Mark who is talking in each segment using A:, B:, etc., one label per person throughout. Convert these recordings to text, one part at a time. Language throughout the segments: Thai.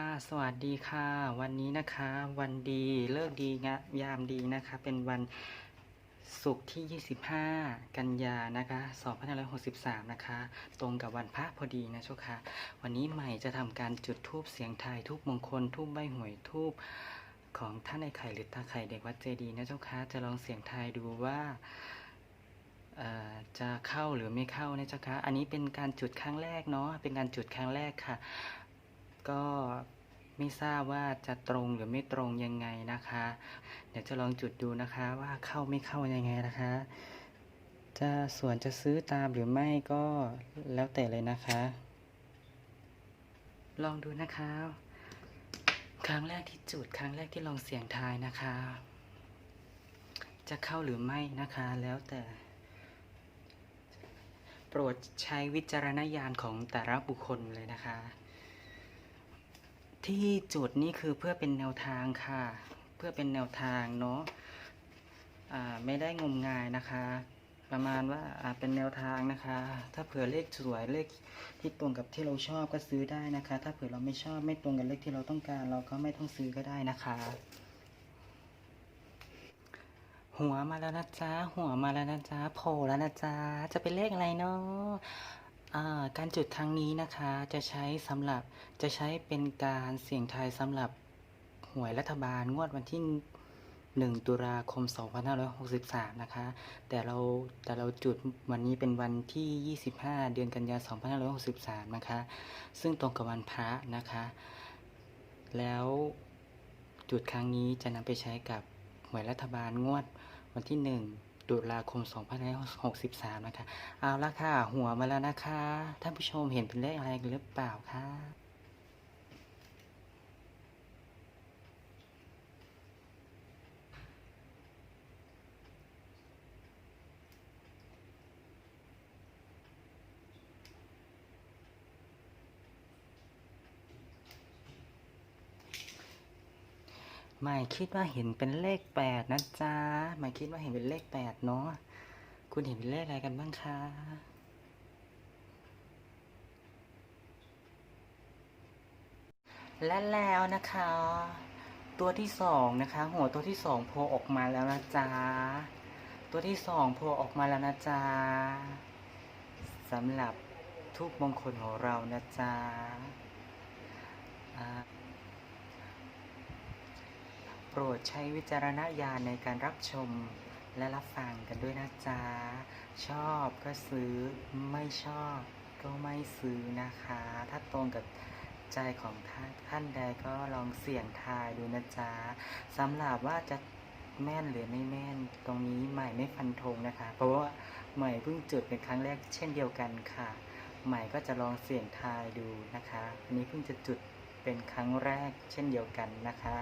A: ค่ะ สวัสดีค่ะ วันนี้นะคะ วันดีเลิกดีงะยามดีนะคะ เป็นวันศุกร์ที่ 25 กันยานะคะ2563 นะคะ ตรงกับวันพระพอดีนะเจ้าค่ะ วันนี้ใหม่จะทำการจุดธูปเสียงไทายทูปมงคลทูปใบหวยทูปของท่านไอ้ไข่หรือตาไข่เด็กวัดเจดีย์นะเจ้าค่ะ จะลองเสียงไทายดูว่าจะเข้าหรือไม่เข้านะเจ้าคะอันนี้เป็นการจุดครั้งแรกเนาะ เป็นการจุดครั้งแรกค่ะ ก็ไม่ทราบว่าจะตรงหรือไม่ตรงยังไงนะคะ เดี๋ยวจะลองจุดดูนะคะว่าเข้าไม่เข้ายังไงนะคะ จะส่วนจะซื้อตามหรือไม่ก็แล้วแต่เลยนะคะ ลองดูนะคะ ครั้งแรกที่จุดครั้งแรกที่ลองเสียงทายนะคะ จะเข้าหรือไม่นะคะแล้วแต่ โปรดใช้วิจารณญาณของแต่ละบุคคลเลยนะคะ ที่จุดนี้คือเพื่อเป็นแนวทางค่ะ เพื่อเป็นแนวทางเนาะไม่ได้งมงายนะคะ ประมาณว่าเป็นแนวทางนะคะ ถ้าเผื่อเลขสวยเลขที่ตรงกับที่เราชอบก็ซื้อได้นะคะ ถ้าเผื่อเราไม่ชอบไม่ตรงกับเลขที่เราต้องการ เราก็ไม่ต้องซื้อก็ได้นะคะ หัวมาแล้วนะจ๊ะหัวมาแล้วนะจ๊ะโผล่แล้วนะจ๊ะจะเป็นเลขอะไรเนาะ การจุดครั้งนี้นะคะจะใช้สำหรับจะใช้เป็นการเสี่ยงทายสำหรับหวยรัฐบาลงวดวันที่ 1 ตุลาคม 2563 นะคะ แต่เราแต่เราจุดวันนี้เป็นวันที่ 25 เดือนกันยายน 2563 นะคะ ซึ่งตรงกับวันพระนะคะ แล้วจุดครั้งนี้จะนำไปใช้กับหวยรัฐบาลงวดวันที่ 1 ตุลาคม2563 นะคะ เอาละค่ะ หัวมาแล้วนะคะ ท่านผู้ชมเห็นเป็นเลขอะไรหรือเปล่าคะ หมายคิดว่าเห็นเป็นเลขแปดนะจ๊ะหมายคิดว่าเห็นเป็นเลขแปดเนาะคุณเห็นเป็นเลขอะไรกันบ้างคะและแล้วนะคะ ตัวที่สองนะคะ หัวตัวที่สองโผล่ออกมาแล้วนะจ๊ะตัวที่สองโผล่ออกมาแล้วนะจ๊ะสำหรับทูปมงคลของเรานะจ๊ะอ่า ปรดใช้วิจารณญาณในการรับชมและรับฟังกันด้วยนะจ๊ะ ชอบก็ซื้อไม่ชอบก็ไม่ซื้อนะคะ ถ้าตรงกับใจของท่านท่านใดก็ลองเสี่ยงทายดูนะจ๊ะสำหรับว่าจะแม่นหรือไม่แม่น ตรงนี้ใหม่ไม่ฟันธงนะคะ เพราะว่าใหม่เพิ่งจุดเป็นครั้งแรกเช่นเดียวกันค่ะ ใหม่ก็จะลองเสี่ยงทายดูนะคะอันนี้เพิ่งจะจุดเป็นครั้งแรกเช่นเดียวกันนะคะ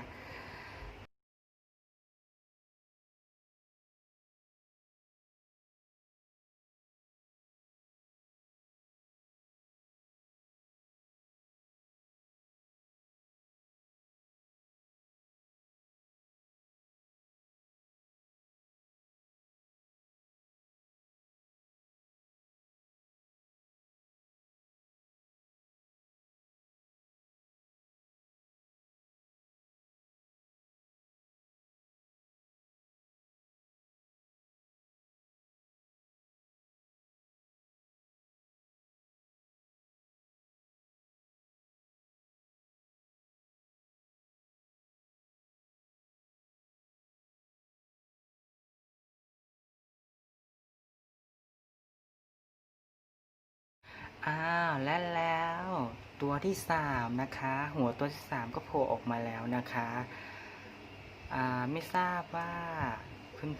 A: อ้าวและแล้วตัวที่สามนะคะ หัวตัวที่สามก็โผล่ออกมาแล้วนะคะอ่าไม่ทราบว่า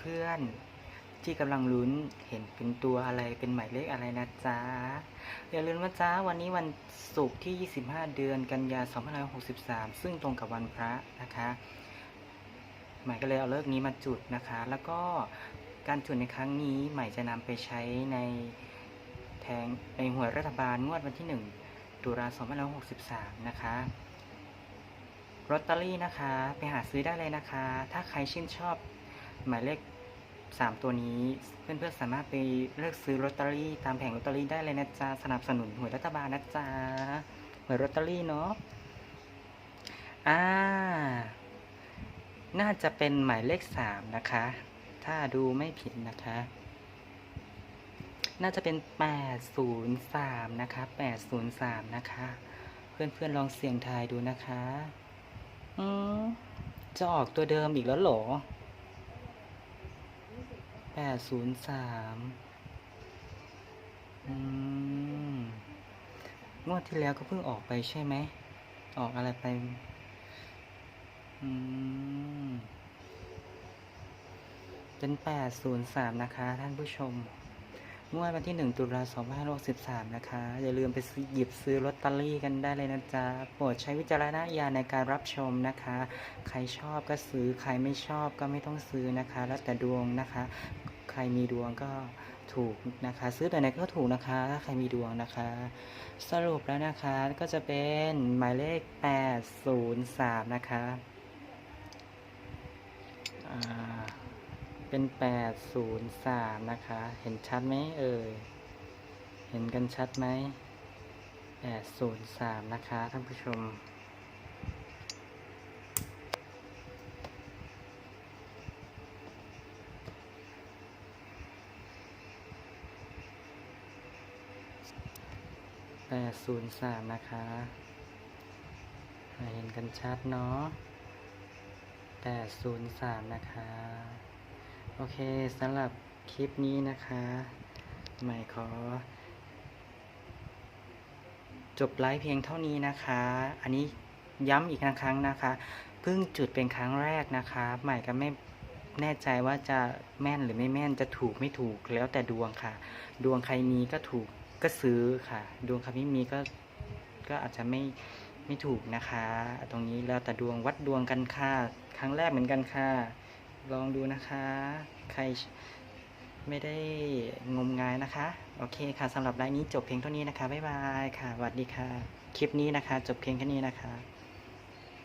A: เพื่อนๆที่กำลังลุ้นเห็นเป็นตัวอะไรเป็นหมายเลขอะไรนะจ๊ะอย่าลืมว่าจ้าวันนี้วันศุกร์ที่ 25 เดือนกันยายน2563 ซึ่งตรงกับวันพระนะคะหม่ก็เลยเอาเลิกนี้มาจุดนะคะ แล้วก็การจุดในครั้งนี้หม่จะนำไปใช้ใน แทงในหวยรัฐบาลงวดวันที่ 1 ตุลาคม2563 นะคะลอตเตอรี่นะคะ ไปหาซื้อได้เลยนะคะ ถ้าใครชื่นชอบหมายเลข 3 ตัวนี้ เพื่อนๆสามารถไปเลือกซื้อลอตเตอรี่ตามแผงลอตเตอรี่ได้เลยนะจ๊ะสนับสนุนหวยรัฐบาลนะจ๊ะหวยลอตเตอรี่เนาะอ่าน่าจะเป็นหมายเลขสามนะคะ ถ้าดูไม่ผิดนะคะ น่าจะเป็นแปดศูนย์สามนะคะแปดศูนย์สามนะคะ เพื่อนๆลองเสี่ยงทายดูนะคะ อืมจะออกตัวเดิมอีกแล้วหรอแปดศูนย์สามอืม งวดที่แล้วก็เพิ่งออกไปใช่ไหม ออกอะไรไป อืม เป็นแปดศูนย์สามนะคะท่านผู้ชม งวดวันที่หนึ่งตุลาสองพันห้าร้อยสิบสามนะคะ อย่าลืมไปหยิบซื้อลอตเตอรี่กันได้เลยนะจ๊ะ โปรดใช้วิจารณญาณในการรับชมนะคะ ใครชอบก็ซื้อ ใครไม่ชอบก็ไม่ต้องซื้อนะคะ แล้วแต่ดวงนะคะ ใครมีดวงก็ถูกนะคะ ซื้อแต่ไหนก็ถูกนะคะ ถ้าใครมีดวงนะคะ สรุปแล้วนะคะก็จะเป็นหมายเลข 803 นะคะอ่า เป็น803นะคะ เห็นชัดไหมเอ่ย เห็นกันชัดไหม803นะคะท่านผู้ชม803นย์สามนะคะ เห็นกันชัดเนาะ803นย์สามนะคะ อเคสำหรับคลิปนี้นะคะใหม่ขอ จบไลฟ์เพียงเท่านี้นะคะ อันนี้ย้ำอีกครั้งนะคะเพิ่งจุดเป็นครั้งแรกนะคะ ใหม่ก็ไม่แน่ใจว่าจะแม่นหรือไม่แม่นจะถูกไม่ถูกแล้วแต่ดวงค่ะ ดวงใครมีก็ถูกก็ซื้อค่ะ ดวงใครไม่มีก็ก็อาจจะไม่ไม่ถูกนะคะ ตรงนี้แล้วแต่ดวงวัดดวงกันค่ะ ครั้งแรกเหมือนกันค่ะ ลองดูนะคะ ใครไม่ได้งมงายนะคะ โอเคค่ะสำหรับไลน์นี้จบเพียงเท่านี้นะคะ บ๊ายบายค่ะสวัสดีค่ะ คลิปนี้นะคะ จบเพียงแค่นี้นะคะ